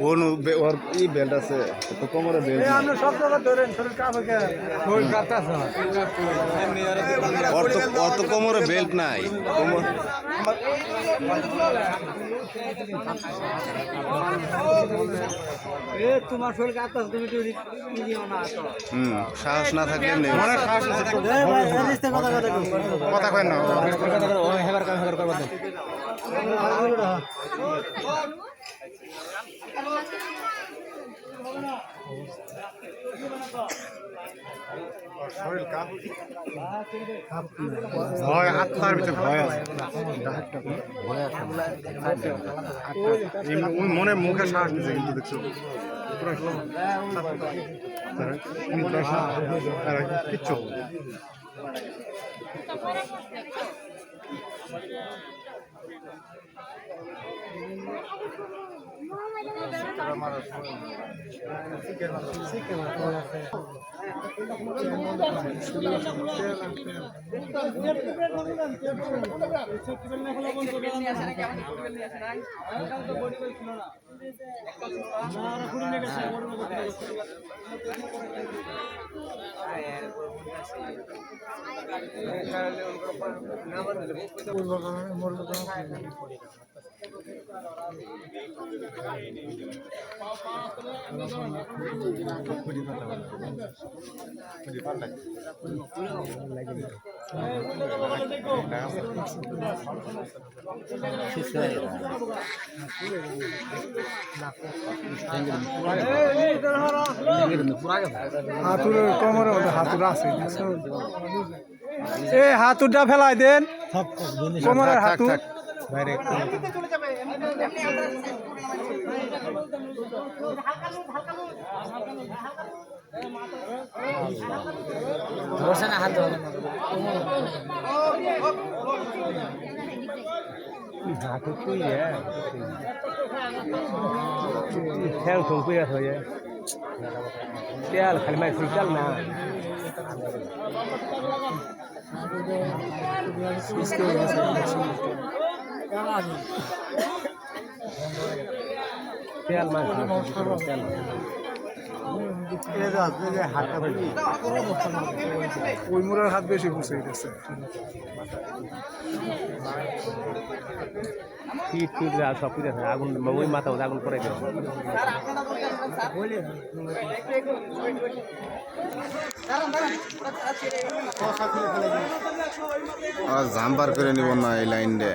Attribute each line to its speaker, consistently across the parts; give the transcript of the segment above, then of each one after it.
Speaker 1: ওর ওর ই belt আছে? তো কোমরে বেল্ট
Speaker 2: আপনি সব জায়গা ধরেন শরীর কাঁপে কে? শরীর কাঁপতাছে
Speaker 1: ওর তো ওর তো কোমরে বেল্ট নাই। কোমর
Speaker 2: তোমার শরীর কাঁপতাছে তুমি তো।
Speaker 1: হুম সাহস না থাকলে
Speaker 2: মনে আছে? কথা কথা কথা কয় না হেবার কাম হেবার করবা ভয় আত্মার ভিতরে ভয় আছে। মনে মুখে শ্বাস নিছে কিন্তু দেখছ। পুরো আর কিচ্ছু হাতুর কোমরের মধ্যে হাতুর আছে এ হাতুরটা ফেলাই দেন। কোমরের হাতুর
Speaker 3: ধরছে না হাত ধরে।
Speaker 2: ঠ্যাং ঠুং কুইয়া হয়ে তেল খালি মাই ফুল তেল না। তেল মাই তেল ওই মুরার হাত বেশি ঘুষে গেছে। পিট পিট আর সব কিছু আছে আগুন ওই মাথা আগুন গেছে।
Speaker 1: আর জাম্পার করে নিব না এই লাইন ডে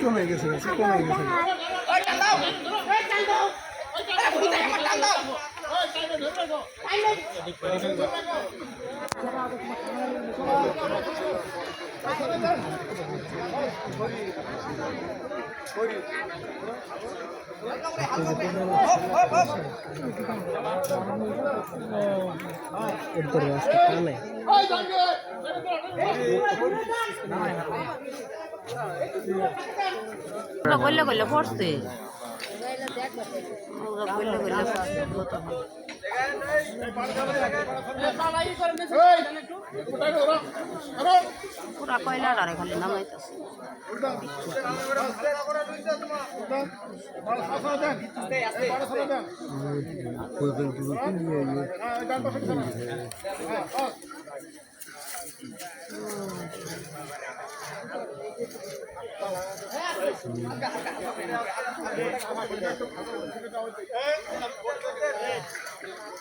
Speaker 2: কমে গেছে কমে গেছে এরপরে আজকে
Speaker 4: গল্লে গল্লে পড়ছে গল্লে গল্লে পড়ছে পুরা কয়লা ডারে খালি নামাইতেছে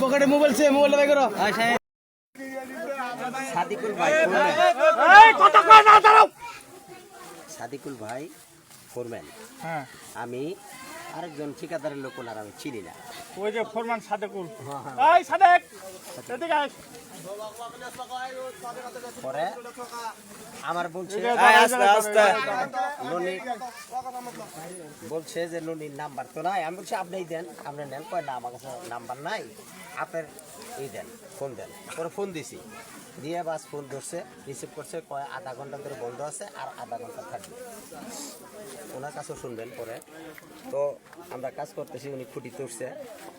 Speaker 2: পকেটে মোবাইল সে মোবাইল বাই করো।
Speaker 3: সাদিকুল ভাই সাদিকুল ভাই ফোরম্যান।
Speaker 2: হ্যাঁ।
Speaker 3: আমি আরেকজন ঠিকাদারের লোক ওনার আমি চিনি না।
Speaker 2: ওই যে ফরমান সাদেকুল। এই সাদেক এদিকে।
Speaker 3: পরে আমার বলছে
Speaker 2: এই যে
Speaker 3: "এই,
Speaker 2: এই
Speaker 3: আস্তে আস্তে। ননি বলছে যে ননির নাম্বার তো নাই। আমি বলছি আপনিই দেন আপনি নেন। কয় না আমার কাছে নাম্বার নাই। আপনার এই দেন ফোন দেন। পরে ফোন দিছি। দিয়ে বাস ফোন ধরছে রিসিভ করছে কয় আধা ঘণ্টা ধরে বন্ধ আছে আর আধা ঘণ্টা থাকবে। ওনার কাছেও শুনবেন পরে। তো আমরা কাজ করতেছি উনি খুঁটি তুলছে।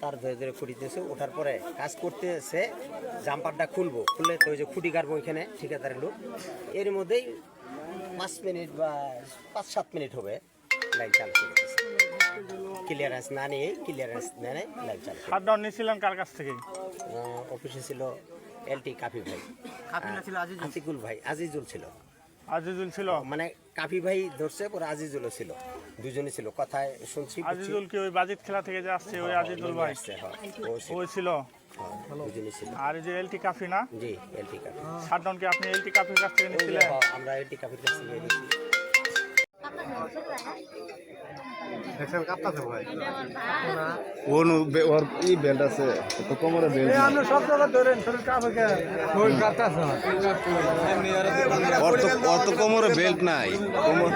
Speaker 3: তার ধরে ধরে খুঁটি তুলছে। ওঠার পরে কাজ করতে এসে জাম্পারটা খুলবো খুললে তো ওই যে খুঁটি গাড়বো ওইখানে ঠিকাদারের লোক এর মধ্যেই পাঁচ মিনিট বা পাঁচ সাত মিনিট হবে লাইন চালু করে দিয়েছে ক্লিয়ারেন্স না নিয়ে ক্লিয়ারেন্স না নেয় লাইন চালু
Speaker 2: ডাউন নিয়েছিলেন কার কাছ থেকে?
Speaker 3: অফিসে ছিল এলটি কাফি ভাই। আতিকুল ভাই আজিজুল ছিল।
Speaker 2: আজিজুল ছিল?
Speaker 3: মানে কাফি ভাই ধরছে পরে আজিজুলও ছিল। দুজনই ছিল। কথায় শুনছি।
Speaker 2: আজিজুল কি ওই বাজিত খেলা থেকে যে আসছে ওই আজিজুল ভাই?
Speaker 3: আসছে, হ্যাঁ, ও ছিল,
Speaker 2: আর এই যে এলটি কাফি না?
Speaker 3: জি এলটি কাফি।
Speaker 2: হাত ডাউন কি আপনি এলটি কাফির কাছ থেকে নিয়েছিলেন
Speaker 3: হ্যাঁ, আমরা এলটি কাফির কাছ থেকে নিয়েছি।
Speaker 1: দেখছেন কাঁপতাছে ভাই? ও ওর ই বেল্ট আছে তো কোমরে বেল্ট নাই।
Speaker 2: সব জায়গা ধরেন শরীর কাপ
Speaker 1: ওর তো ওর তো কোমরে বেল্ট নাই। কোমর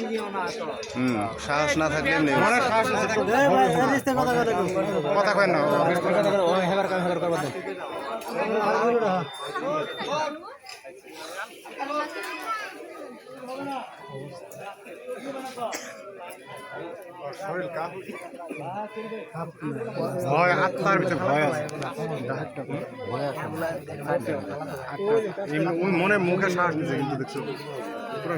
Speaker 2: নিও না
Speaker 1: সাহস না থাকলে কথা কয় না। ভয় আত্মার ভিতরে ভয় আছে। মনে মুখে শ্বাস নিচ্ছে কিন্তু দেখছ। পুরো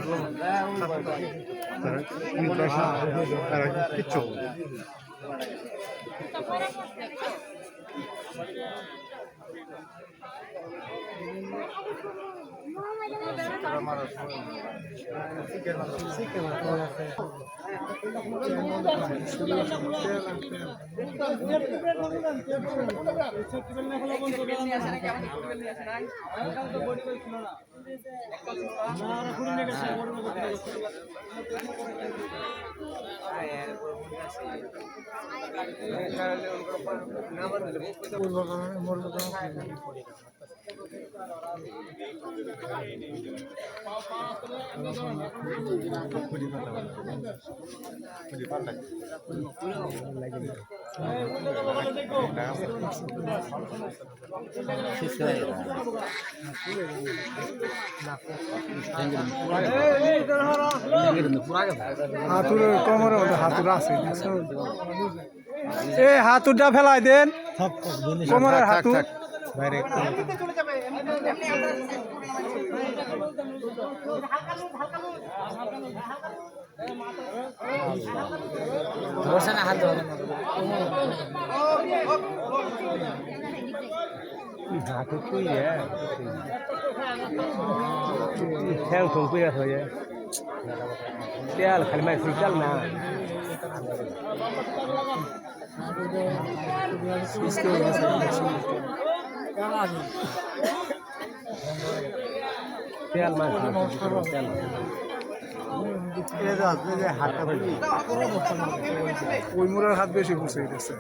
Speaker 1: কিচ্ছু
Speaker 5: হাতুর মধ্যে হাতুর আছে এ হাতুরটা ফেলাই দেন কোমরের
Speaker 1: থাক,
Speaker 5: হাতুর
Speaker 1: থাক।
Speaker 5: হাতুর তুই ঠ্যাং ঠুং করে হয়ে তেল খালি মাই তেল না তেল তেল ওই হাত বেশি বসে গেছে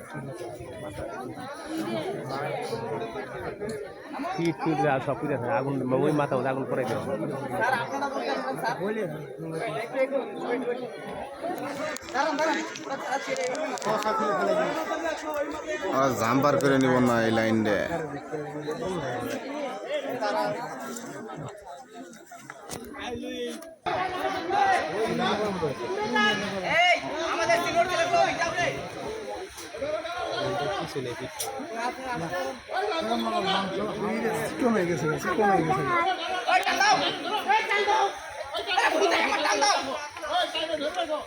Speaker 5: সব কিছু আছে আগুন ওই মাথা আগুন পরে
Speaker 1: জাম্পার করে নিব না এই লাইন দিয়ে।
Speaker 5: কমে গেছে কমে গেছে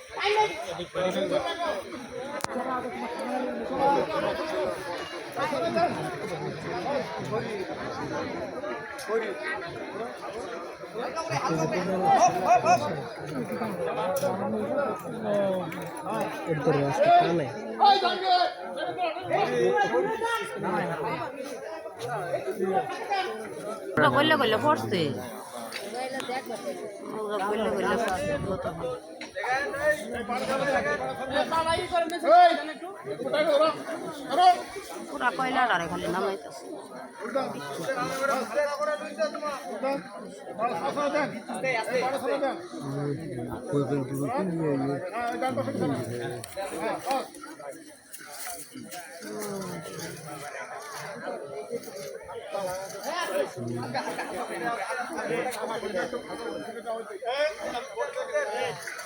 Speaker 5: কানে
Speaker 4: ওরা করলে করলে পড়ছে। করলে করলে গত ওরা কয়লাটারে খালি নামাইতেছে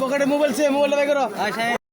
Speaker 2: পকেটে মোবাইল সে মোবাইলটা বের করো।